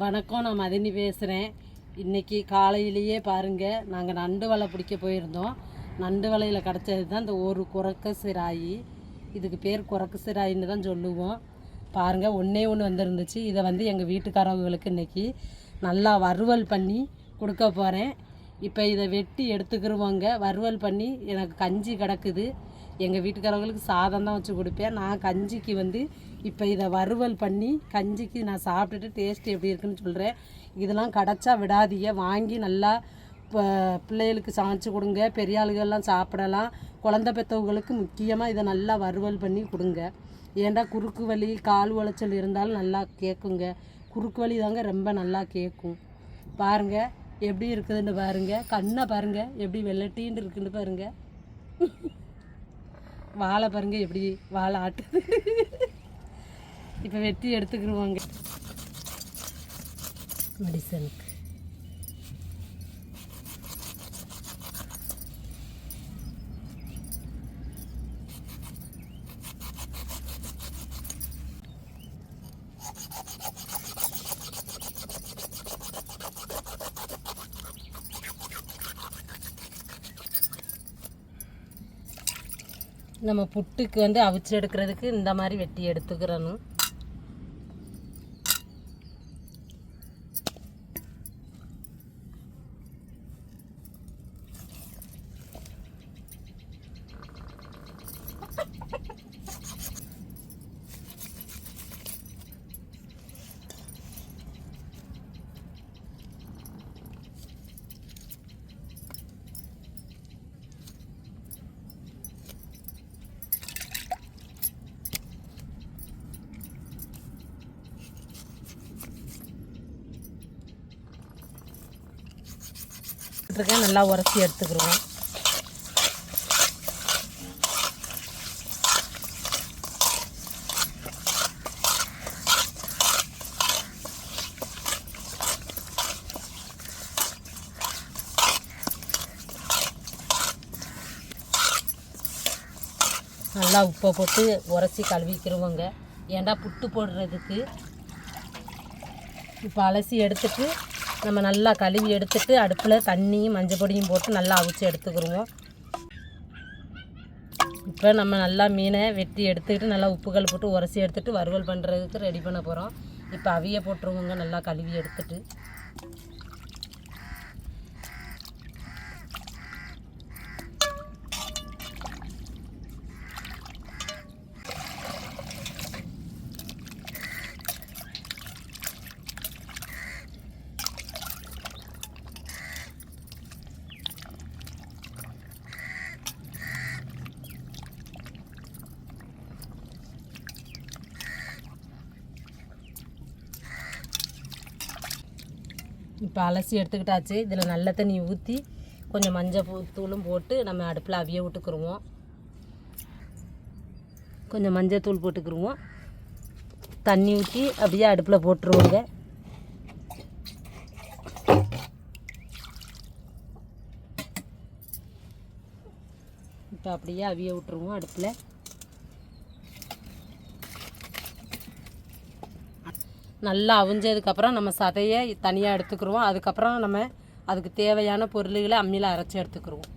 வணக்கம் நான் மதினி பேசுகிறேன் இன்றைக்கி காலையிலேயே பாருங்கள் நாங்கள் நண்டு வலை பிடிக்க போயிருந்தோம். நண்டு வலையில் கிடச்சது தான் இந்த ஒரு குரக்க சிராயி. இதுக்கு பேர் குறக்க சிராயின்னு தான் சொல்லுவோம். பாருங்கள் ஒன்றே ஒன்று வந்துருந்துச்சு. இதை வந்து எங்கள் வீட்டுக்காரவங்களுக்கு இன்றைக்கி நல்லா வறுவல் பண்ணி கொடுக்க போகிறேன் இப்போ இதை வெட்டி எடுத்துக்கிருவோங்க. வறுவல் பண்ணி எனக்கு கஞ்சி கிடக்குது. எங்கள் வீட்டுக்காரவங்களுக்கு சாதம் தான் வச்சு கொடுப்பேன். நான் கஞ்சிக்கு வந்து இப்போ இதை வறுவல் பண்ணி கஞ்சிக்கு நான் சாப்பிட்டுட்டு டேஸ்ட் எப்படி இருக்குன்னு சொல்கிறேன் இதெல்லாம் கிடச்சா விடாதீங்க. வாங்கி நல்லா இப்போ பிள்ளைகளுக்கு சமைச்சு கொடுங்க. பெரிய ஆளுகள்லாம் சாப்பிடலாம். குழந்த பெற்றவங்களுக்கு முக்கியமாக இதை நல்லா வறுவல் பண்ணி கொடுங்க. ஏன்டா குறுக்கு வலி கால் உளைச்சல் இருந்தாலும் நல்லா கேட்குங்க குறுக்கு வலி தாங்க ரொம்ப நல்லா கேட்கும் பாருங்கள் எப்படி இருக்குதுன்னு பாருங்கள் கண்ணை பாருங்கள் எப்படி வெள்ளட்டின்னு இருக்குன்னு பாருங்கள் வாழை பாருங்க எப்படி வாழை ஆட்டுது. இப்போ வெட்டி எடுத்துக்கிடுவாங்க மெடிசனுக்கு. நம்ம புட்டுக்கு வந்து அவிச்சு எடுக்கிறதுக்கு இந்த மாதிரி வெட்டி எடுத்துக்கிறணும். இருக்கேன் நல்லா உரசி எடுத்துக்கிடுவோம். நல்லா உப்பை போட்டு உரசி கழுவிக்கிருவோங்க ஏன்டா புட்டு போடுறதுக்கு? இப்போ அலசி எடுத்துட்டு நம்ம நல்லா கழுவி எடுத்துட்டு அடுப்பில் தண்ணியும் மஞ்சள் பொடியும் போட்டு நல்லா அவிச்சு எடுத்துக்கிருவோம். இப்போ நம்ம நல்லா மீனை வெட்டி எடுத்துக்கிட்டு நல்லா உப்புகள் போட்டு உரசி எடுத்துகிட்டு வறுவல் பண்ணுறதுக்கு ரெடி பண்ண போகிறோம் இப்போ அவிய போட்டுருவோங்க நல்லா கழுவி எடுத்துட்டு. இப்போ அலசி எடுத்துக்கிட்டாச்சு. இதில் நல்ல தண்ணி ஊற்றி கொஞ்சம் மஞ்சள் பூ தூளும் போட்டு நம்ம அடுப்பில் அவிய விட்டுக்குருவோம். கொஞ்சம் மஞ்சள் தூள் போட்டுக்கிருவோம். தண்ணி ஊற்றி அப்படியே அடுப்பில் போட்டுருவோங்க. இப்போ அப்படியே அவிய விட்டுருவோம் அடுப்பில். நல்லா அவிஞ்சதுக்கப்புறம் நம்ம சதையை தனியாக எடுத்துக்கிடுவோம் அதுக்கப்புறம் நம்ம அதுக்கு தேவையான பொருள்களை அம்மியில் அரைச்சி எடுத்துக்கிருவோம்.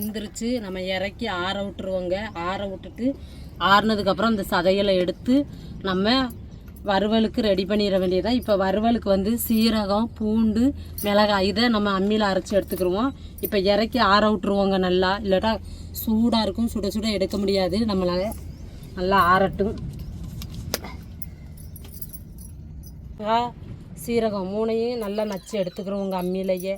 வெந்துருச்சு. நம்ம இறக்கி ஆற விட்டுருவோங்க. ஆற விட்டுட்டு ஆறுனதுக்கப்புறம் இந்த சதைகளை எடுத்து நம்ம வறுவலுக்கு ரெடி பண்ணிட வேண்டியதான் இப்போ வறுவலுக்கு வந்து சீரகம் பூண்டு மிளகாய் இதை நம்ம அம்மியில் அரைச்சி எடுத்துக்கிருவோம். இப்போ இறக்கி ஆற விட்டுருவோங்க நல்லா. இல்லாட்டா சூடாக இருக்கும். சுட சுட எடுக்க முடியாது. நம்மளால் நல்லா ஆறட்டும் மிளகா, சீரகம் மூணையும் நல்லா நச்சு எடுத்துக்கிறோங்க அம்மியிலேயே.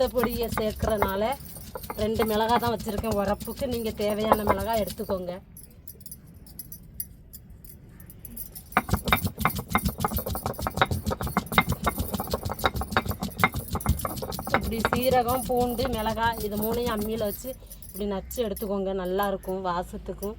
நம்ம பொடியை சேர்க்கறனால ரெண்டு மிளகா தான் வச்சுருக்கேன். உரப்புக்கு நீங்கள் தேவையான மிளகாய் எடுத்துக்கோங்க. இப்படி சீரகம் பூண்டு மிளகாய் இது மூணையும் அம்மியில் வச்சு இப்படி நச்சு எடுத்துக்கோங்க. நல்லாயிருக்கும் வாசத்துக்கும்.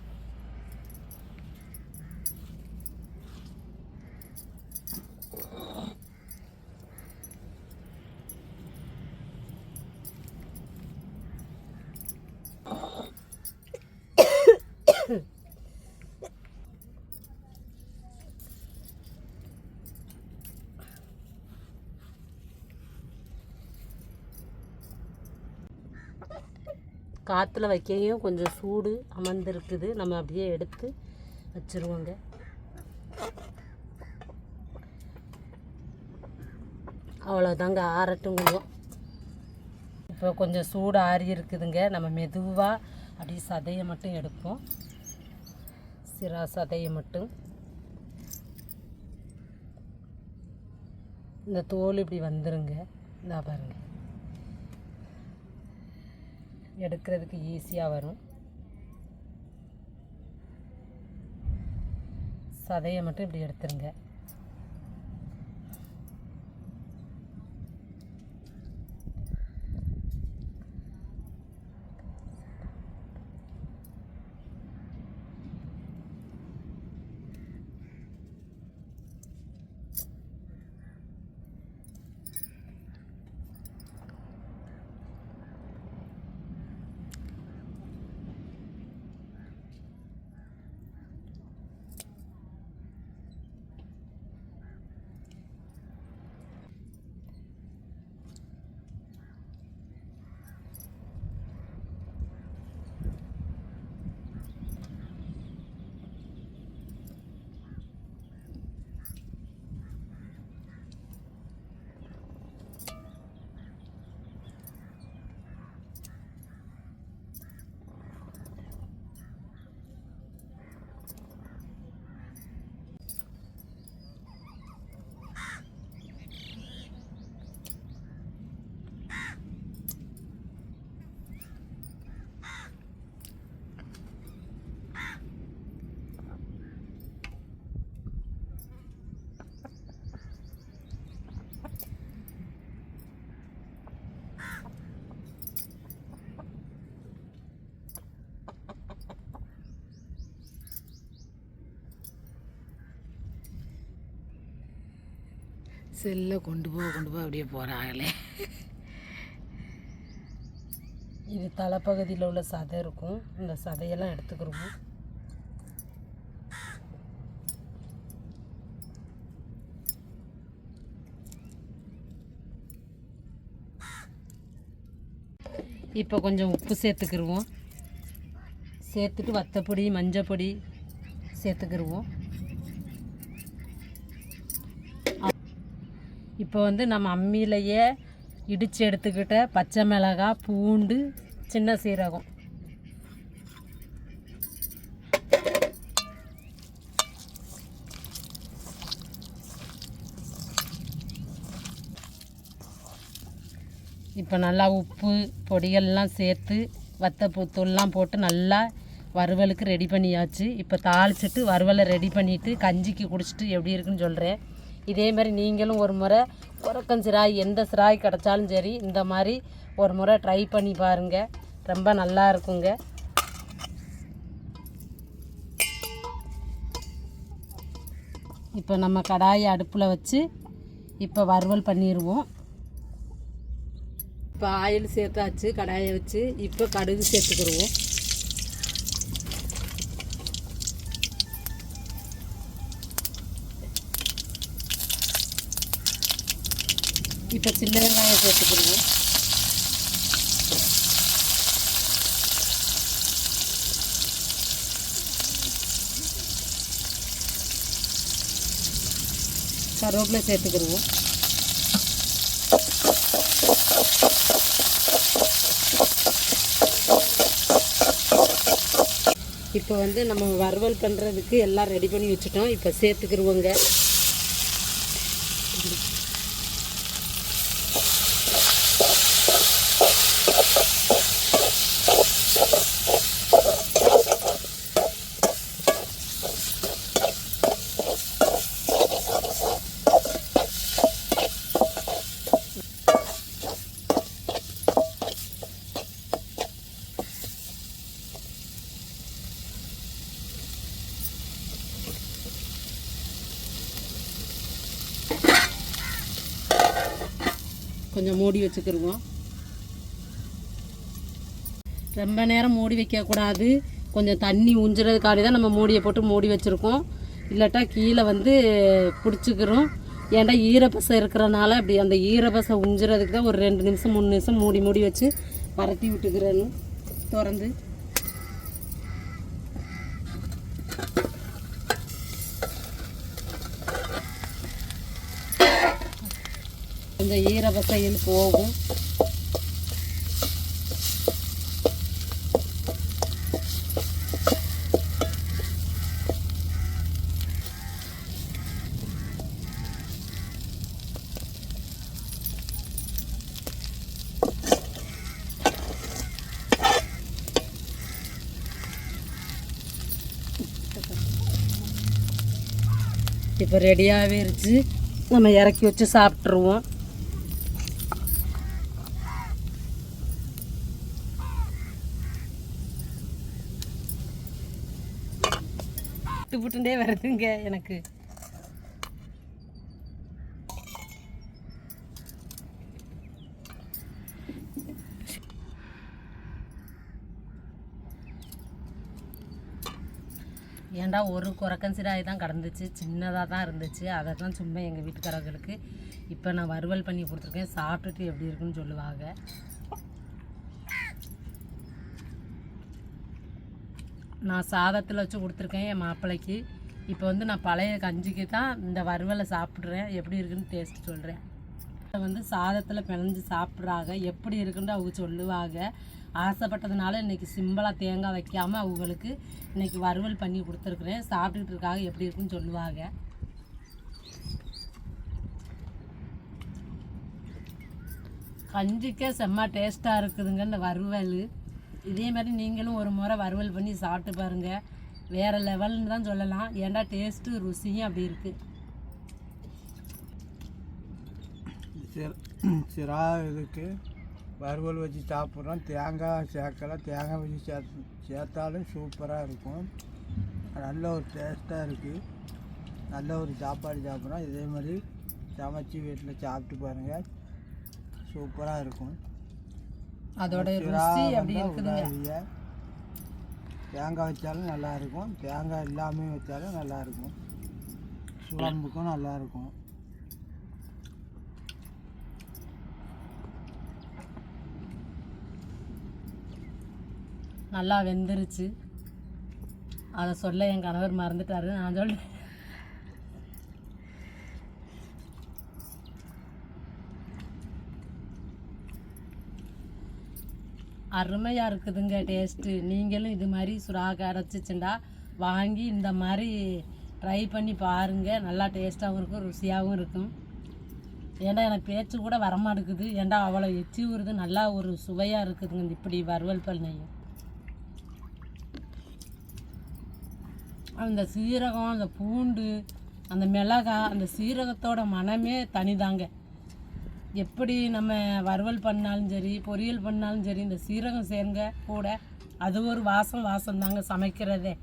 காற்றுல வைக்கையும் கொஞ்சம் சூடு அமர்ந்துருக்குது. நம்ம அப்படியே எடுத்து வச்சுருவோங்க. அவ்வளோதாங்க ஆறட்டும் கொஞ்சம் இப்போ கொஞ்சம் சூடு ஆறி இருக்குதுங்க. நம்ம மெதுவாக அப்படியே சதையை மட்டும் எடுப்போம். சிரா சதையை மட்டும். இந்த தோல் இப்படி வந்துருங்க. இந்தா பாருங்கள் எடுக்கிறதுக்கு ஈஸியாக வரும். சதையை மட்டும் இப்படி எடுத்துருங்க. செல்லை கொண்டு போக கொண்டு போக அப்படியே போகிறாங்களே இது தலைப்பகுதியில் உள்ள சதை இருக்கும். இந்த சதையெல்லாம் எடுத்துக்கிறோம். இப்போ கொஞ்சம் உப்பு சேர்த்துக்கிருவோம். சேர்த்துட்டு வத்தப்பொடி மஞ்சப்பொடி சேர்த்துக்கிடுவோம் இப்போ வந்து நம்ம அம்மியிலையே இடித்து எடுத்துக்கிட்ட பச்சை மிளகாய் பூண்டு சின்ன சீரகம். இப்போ நல்லா உப்பு பொடிகள்லாம் சேர்த்து வத்தப்பூத்தூள்லாம் போட்டு நல்லா வறுவலுக்கு ரெடி பண்ணியாச்சு. இப்போ தாளிச்சிட்டு வறுவலை ரெடி பண்ணிவிட்டு கஞ்சிக்கு குடிச்சிட்டு எப்படி இருக்குன்னு சொல்கிறேன் இதே மாதிரி நீங்களும் ஒரு முறை குறக்கம் சிராய் எந்த சிராய் கிடச்சாலும் சரி இந்த மாதிரி ஒரு முறை ட்ரை பண்ணி பாருங்கள் ரொம்ப நல்லா இருக்குங்க. இப்போ நம்ம கடாயை அடுப்பில் வச்சு இப்போ வறுவல் பண்ணிடுவோம் இப்போ ஆயில் சேர்த்தாச்சு கடாயை வச்சு இப்போ கடுகு சேர்த்துக்கிடுவோம் இப்போ சின்ன வெங்காயம் சேர்த்துக்கிடுவோம் கருவேப்பிலை சேர்த்துக்கிடுவோம் இப்போ வந்து நம்ம வறுவல் பண்ணுறதுக்கு எல்லாம் ரெடி பண்ணி வச்சுட்டோம். இப்போ சேர்த்துக்கிருவோங்க. கொஞ்சம் மூடி வச்சுக்கிருவோம். ரொம்ப நேரம் மூடி வைக்கக்கூடாது கொஞ்சம் தண்ணி உஞ்சுறதுக்காண்டி தான் நம்ம மூடியை போட்டு மூடி வச்சுருக்கோம். இல்லாட்டா கீழே வந்து பிடிச்சிக்கிறோம் ஏன்டா ஈரப்பசை இருக்கிறனால அப்படி அந்த ஈரப்பசை உஞ்சுறதுக்கு தான் ஒரு ரெண்டு நிமிஷம் மூணு நிமிஷம் மூடி மூடி வச்சு பரட்டி விட்டுக்கிறேன்னு. திறந்து. இந்த ஈரப்பசையில் போகும். இப்போ ரெடியாகவே இருச்சு நம்ம இறக்கி வச்சு சாப்பிட்ருவோம் புட்டு வருதுங்க எனக்கு. ஏன்டா ஒரு குரக்கன் தான் கடந்துச்சு சின்னதாக தான் இருந்துச்சு. அதை தான் சும்மா எங்கள் வீட்டுக்காரர்களுக்கு இப்போ நான் வறுவல் பண்ணி கொடுத்துருக்கேன். சாப்பிட்டுட்டு எப்படி இருக்குன்னு சொல்லுவாங்க. நான் சாதத்தில் வச்சு கொடுத்துருக்கேன் என் மாப்பிள்ளைக்கு இப்போ வந்து நான் பழைய கஞ்சிக்கு தான் இந்த வறுவலை சாப்பிட்றேன். எப்படி இருக்குன்னு டேஸ்ட் சொல்கிறேன் வந்து சாதத்தில் பிணைஞ்சு சாப்பிட்றாங்க. எப்படி இருக்குன்னு அவங்க சொல்லுவாங்க. ஆசைப்பட்டதுனால இன்றைக்கி சிம்பிளாக தேங்காய் வைக்காமல் அவங்களுக்கு இன்றைக்கி வறுவல் பண்ணி கொடுத்துருக்குறேன். சாப்பிட்டுட்டு இருக்காங்க. எப்படி இருக்குன்னு சொல்லுவாங்க. கஞ்சிக்கே செம்ம டேஸ்ட்டாக இருக்குதுங்க இந்த வறுவல். இதே மாதிரி நீங்களும் ஒரு முறை வறுவல் பண்ணி சாப்பிட்டு பாருங்கள் வேறு லெவல்னு தான் சொல்லலாம். ஏன்டா டேஸ்ட்டு ருசியும் அப்படி இருக்குது சிர சிரா இதுக்கு வறுவல் வச்சு சாப்பிட்றோம். தேங்காய் சேர்க்கலாம் தேங்காய் வச்சு சேர்த்து சேர்த்தாலும் சூப்பராக இருக்கும். நல்ல ஒரு டேஸ்ட்டாக இருக்குது நல்ல ஒரு சாப்பாடு சாப்பிட்றோம். இதே மாதிரி சமைச்சு வீட்டில் சாப்பிட்டு பாருங்கள் சூப்பராக இருக்கும். அதோட ருசி அப்படி இருக்குதுங்க. தேங்காய் வச்சாலும் நல்லா இருக்கும் தேங்காய் இல்லாமல் வச்சாலும் நல்லா இருக்கும் குழம்புக்கும் நல்லா இருக்கும் நல்லா வெந்துருச்சு. அதை சொல்ல என் கணவர் மறந்துட்டாரு. நான் சொல்றேன். அருமையாக இருக்குதுங்க டேஸ்ட்டு நீங்களும் இது மாதிரி சுறாக அரைச்சிச்சுண்டா வாங்கி இந்த மாதிரி ட்ரை பண்ணி பாருங்கள் நல்லா டேஸ்ட்டாகவும் இருக்கும் ருசியாகவும் இருக்கும். ஏன்டா எனக்கு பேச்சு கூட வரமாட்டேங்குது. ஏன்டா அவ்வளோ எச்சி ஊறுது. நல்லா ஒரு சுவையாக இருக்குதுங்க இந்த இப்படி வறுவல் பண்ணையும். அந்த சீரகம் அந்த பூண்டு அந்த மிளகாய் அந்த சீரகத்தோட மனமே தனிதாங்க. எப்படி நம்ம வறுவல் பண்ணாலும் சரி பொரியல் பண்ணாலும் சரி இந்த சீரகம் சேருங்க கூட அது ஒரு வாசம் வாசம் தாங்க சமைக்கிறதே.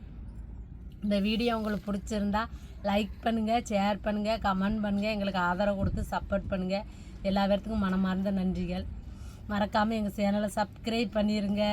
இந்த வீடியோ உங்களுக்கு பிடிச்சிருந்தா லைக் பண்ணுங்கள் ஷேர் பண்ணுங்கள் கமெண்ட் பண்ணுங்கள் எங்களுக்கு ஆதரவு கொடுத்து சப்போர்ட் பண்ணுங்கள் எல்லா பேர்த்துக்கும் மனமார்ந்த நன்றிகள். மறக்காமல் எங்கள் சேனலை சப்ஸ்கிரைப் பண்ணிடுங்க